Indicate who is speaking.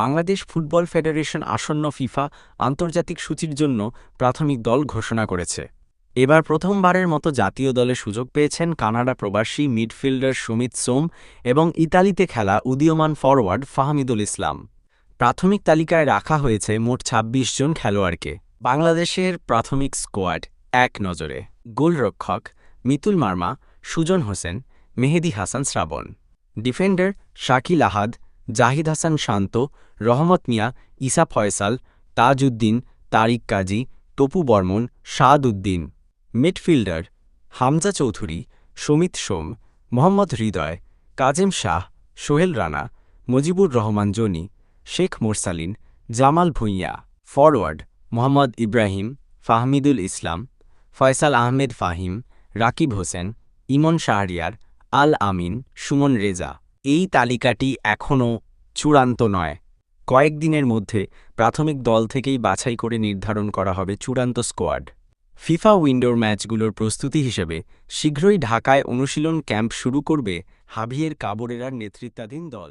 Speaker 1: Bangladesh football federation আসন্ন FIFA আন্তর্জাতিক সূচির জন্য প্রাথমিক দল ঘোষণা করেছে। এবার প্রথমবারের মতো জাতীয় দলে সুযোগ পেয়েছেন কানাডা প্রবাসী মিডফিল্ডার সুমিত সোম এবং ইতালিতে খেলা উদীয়মান ফরওয়ার্ড ফাহমিদুল ইসলাম। প্রাথমিক তালিকায় রাখা হয়েছে মোট ২৬ জন খেলোয়াড়কে। বাংলাদেশের প্রাথমিক স্কোয়াড এক নজরে। গোলরক্ষক Mitul Marma, Sujon Hossain, Mehedi Hasan Srabon. Defender Shakil Ahad Zahid Hasan Shanto, Rahmat Mia, Isa Faisal, Tajuddin, Tariq Kazi, Topu Barman Saad Uddin midfielder Hamza Choudhury, Samit Shome, Mohammad Hridoy, Kazem Shah, Sohel Rana, Mujibur Rahman Jony, Sheikh Morsalin, Jamal Bhuiyan. Forward Mohammad Ibrahim, Fahmidul Islam, Faisal Ahmed Fahim, Rakib Hossain, Emon Shahriar, Al Amin, Sumon Reza. এই তালিকাটি এখনও চূড়ান্ত নয়। কয়েকদিনের মধ্যে প্রাথমিক দল থেকেই বাছাই করে নির্ধারণ করা হবে চূড়ান্ত স্কোয়াড। ফিফা উইন্ডোর ম্যাচগুলোর প্রস্তুতি হিসেবে শীঘ্রই ঢাকায় অনুশীলন ক্যাম্প শুরু করবে হাভিয়ের কাবরেরার নেতৃত্বাধীন দল।